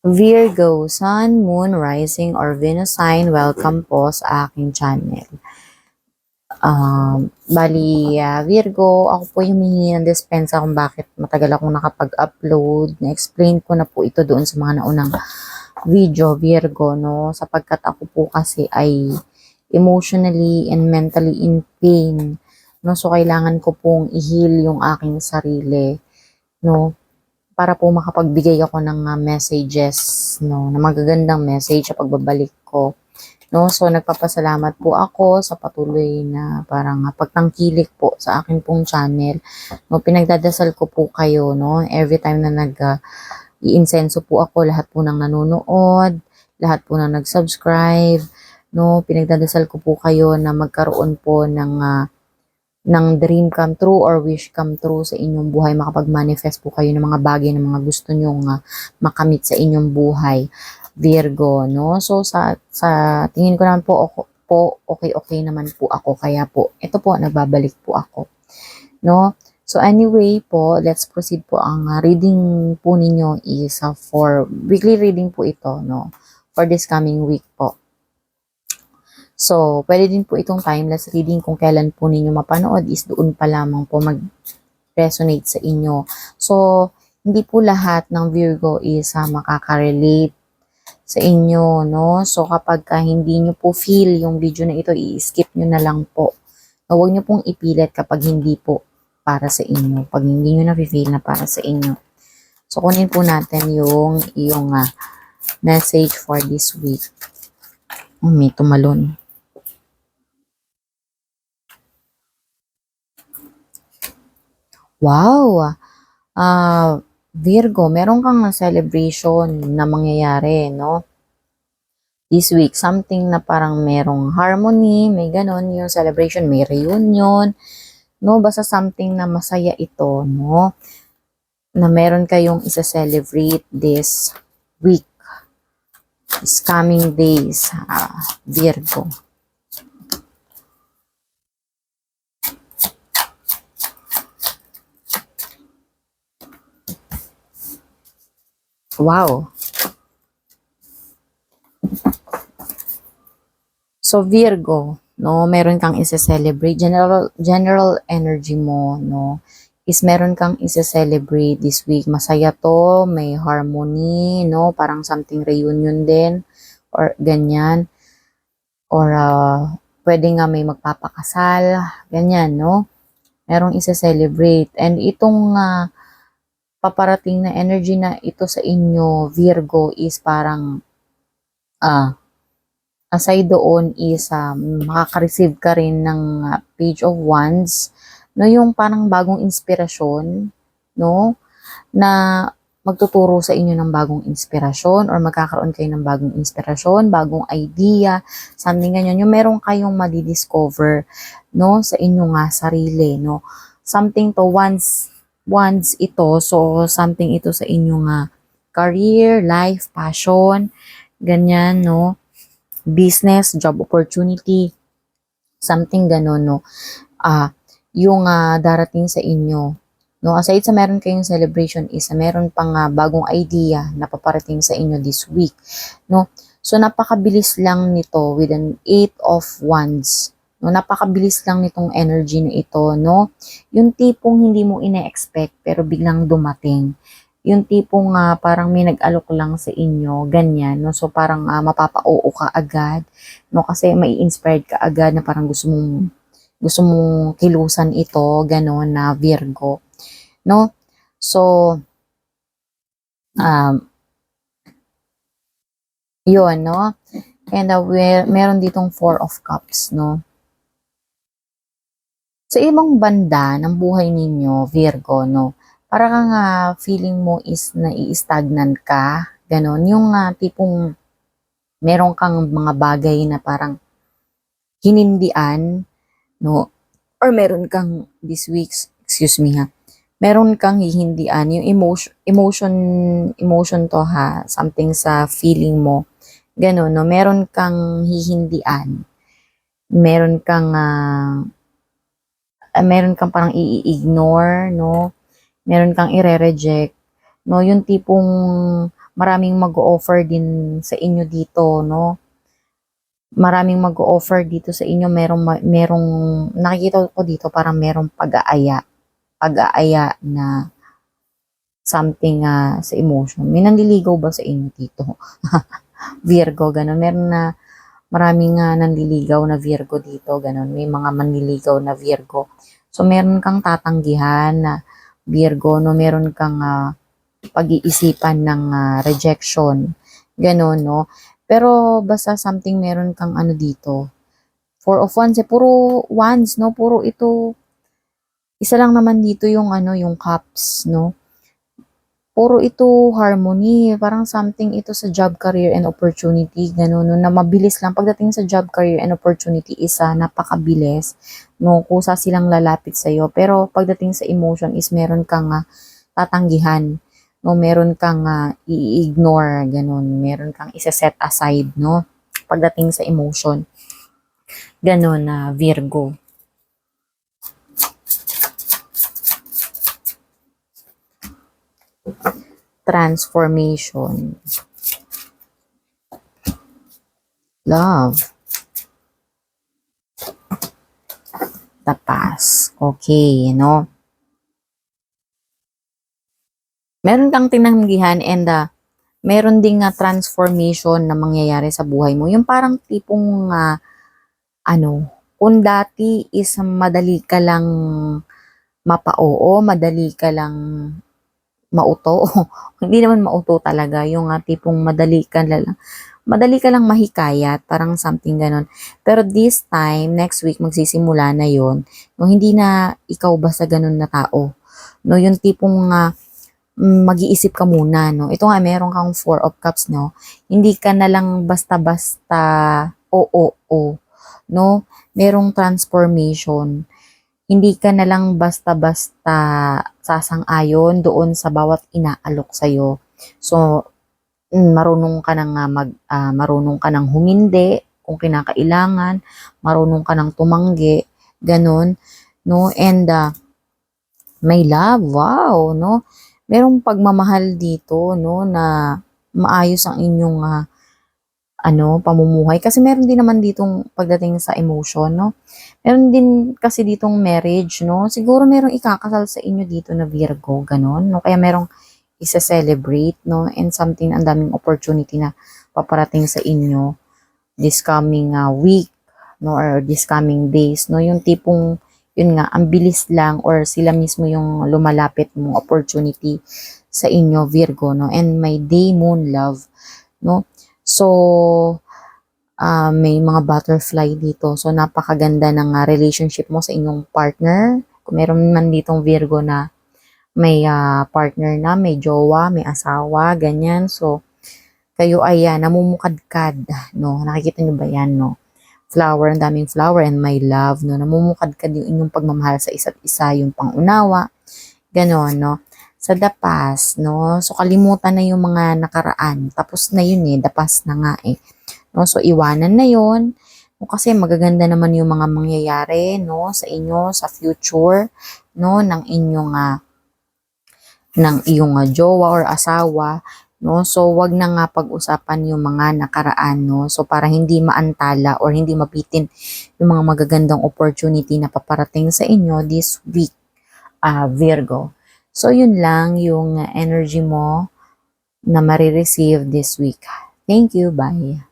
Virgo, Sun, Moon, Rising, or Venus sign, welcome po sa aking channel. Um, bali, ah, Virgo, ako po yung humingi ng dispensa kung bakit matagal akong nakapag-upload. Na-explain ko na po ito doon sa mga naunang video, Virgo, no? Sapagkat ako po kasi ay emotionally and mentally in pain. No? So, kailangan ko pong i-heal yung aking sarili. No? Para po makapagbigay ako ng ah, messages, no, na magagandang message sa pagbabalik ko. No, so nagpapasalamat po ako sa patuloy na parang ah, pagtangkilik po sa akin pong channel. No, pinagdadasal ko po kayo, no, every time na nag ah, i-insenso po ako, lahat po ng nanonood, lahat po ng nag-subscribe, no, pinagdadasal ko po kayo na magkaroon po ng ah, ng dream come true or wish come true sa inyong buhay, makapag-manifest po kayo ng mga bagay na mga gusto nyong ah, makamit sa inyong buhay. Virgo, no? So, sa, sa tingin ko naman po, ako, po okay-okay naman po ako. Kaya po, ito po, nagbabalik po ako. No? So, anyway po, let's proceed po. Ang reading po ninyo is ah, for, weekly reading po ito, no? For this coming week po. So, pwede din po itong timeless reading kung kailan po ninyo mapanood is doon pa lamang po mag-resonate sa inyo. So, hindi po lahat ng Virgo is uh, makaka-relate sa inyo, no? So, kapag ka hindi nyo po feel yung video na ito, i-skip nyo na lang po. No, huwag nyo pong ipilit kapag hindi po para sa inyo. Pag hindi nyo na-feel na para sa inyo. So, kunin po natin yung, yung uh, message for this week. Oh, may tumalon. Wow! Ah, Virgo, meron kang celebration na mangyayari, no? This week, something na parang merong harmony, may ganon, yung celebration, may reunion, no? Basta something na masaya ito, no? Na meron kayong isa-celebrate this week, this coming days, ah, Virgo. Wow. So Virgo, no, meron kang isa-celebrate general general energy mo, no, is meron kang isa-celebrate this week. Masaya to, may harmony, no, parang something reunion din or ganyan. Or uh, pwede nga may magpapakasal, ganyan, no? Merong isa-celebrate. And itong uh, paparating na energy na ito sa inyo, Virgo, is parang, ah, aside doon is, um, makaka-receive ka rin ng uh, page of wands, no, yung parang bagong inspirasyon, no, na magtuturo sa inyo ng bagong inspirasyon or magkakaroon kayo ng bagong inspirasyon, bagong idea, something ganyan. Yung meron kayong madidiscover, no, sa inyong nga sarili, no. Something to once wands ito. So, something ito sa inyong uh, career, life, passion, ganyan, no? Business, job opportunity, something ganon, no? Uh, yung uh, darating sa inyo, no? Aside sa meron kayong celebration is meron pang uh, bagong idea na paparating sa inyo this week, no? So, napakabilis lang nito with an eight of wands No, napakabilis lang nitong energy na ito, no? Yung tipong hindi mo ine-expect pero biglang dumating. Yung tipong uh, parang may nag-alok lang sa inyo, ganyan, no? So parang uh, mapapa-oo ka agad, no? Kasi may inspired ka agad na parang gusto mong gusto mong kilusan ito, gano'n na Virgo, no? So um yun, no? And uh, meron ditong Four of Cups, no? Sa ibang banda ng buhay ninyo, Virgo, no, para kang uh, feeling mo is nai-stagnant ka, ganon. Yung uh, tipong meron kang mga bagay na parang hinindian, no, or meron kang this week, excuse me ha, meron kang hihindian, yung emotion, emotion, emotion to ha, something sa feeling mo, ganon, no, meron kang hihindian, meron kang uh, uh, meron kang parang i-ignore, no? Meron kang i-reject, no? Yung tipong maraming mag-offer din sa inyo dito, no? Maraming mag-offer dito sa inyo, merong, merong, nakikita ko dito parang merong pag-aaya, pag-aaya na something ah, sa emotion. May nanliligaw ba sa inyo dito? Virgo, ganun. Meron na maraming nga nanliligaw na Virgo dito, ganun. May mga manliligaw na Virgo. So, meron kang tatanggihan na Virgo, no? Meron kang ah, pag-iisipan ng ah, rejection. Ganun, no? Pero basta something meron kang ano dito. Four of Wands, eh, puro wands, no? Puro ito. Isa lang naman dito yung ano, yung cups, no? Puro ito harmony. Parang something ito sa job, career, and opportunity. Ganun, no? Na mabilis lang. Pagdating sa job, career, and opportunity, isa, napakabilis. No? Kusa silang lalapit sa'yo. Pero pagdating sa emotion is meron kang ah, tatanggihan no meron kang ah, i-ignore ganun meron kang isa-set aside no pagdating sa emotion ganun na Virgo transformation. Love. The past okay no meron kang tinanggihan and uh, meron ding uh, transformation na mangyayari sa buhay mo. Yung parang tipong uh, ano, kung dati is madali ka lang mapa-oo, madali ka lang mauto. Hindi naman mauto talaga. Yung uh, tipong madali ka lang madali ka lang mahikayat, parang something ganon. Pero this time, next week, magsisimula na yon No, hindi na ikaw basta ganon na tao. No, yung tipong uh, mag-iisip ka muna, no? Ito nga, meron kang four of cups, no? Hindi ka na lang basta-basta oo, oo, no? Merong transformation. Hindi ka na lang basta-basta sasang-ayon doon sa bawat inaalok sa'yo. So, mm, marunong ka nang mag, ah, marunong ka nang humindi kung kinakailangan, marunong ka nang tumanggi, ganun, no? And, ah, may love, wow, no? merong pagmamahal dito, no, na maayos ang inyong ah, ano, pamumuhay. Kasi meron din naman ditong pagdating sa emotion, no? Meron din kasi ditong marriage, no? Siguro merong ikakasal sa inyo dito na Virgo, ganon, no? Kaya merong isa-celebrate, no? And something, ang daming opportunity na paparating sa inyo this coming ah, week, no? Or this coming days, no? Yung tipong yun nga, ang bilis lang or sila mismo yung lumalapit mong opportunity sa inyo, Virgo, no? And may day moon love, no? So, ah, may mga butterfly dito. So, napakaganda ng ah, relationship mo sa inyong partner. Kung meron man ditong Virgo na may ah, partner na, may jowa, may asawa, ganyan. So, kayo ay ah, namumukadkad, no? Nakikita nyo ba yan, no? flower, ang daming flower and my love, no? Namumukadkad yung inyong pagmamahal sa isa't isa, yung pangunawa, ganon, no? Sa the past, no? So, kalimutan na yung mga nakaraan. Tapos na yun eh, the past na nga eh. No? So, iwanan na yun. No? Kasi magaganda naman yung mga mangyayari, no? Sa inyo, sa future, no? Ng inyong, ah, ng iyong ah, jowa or asawa, no? So, wag na nga pag-usapan yung mga nakaraan, no? So, para hindi maantala or hindi mabitin yung mga magagandang opportunity na paparating sa inyo this week, ah, Virgo. So, yun lang yung energy mo na marireceive this week. Thank you. Bye.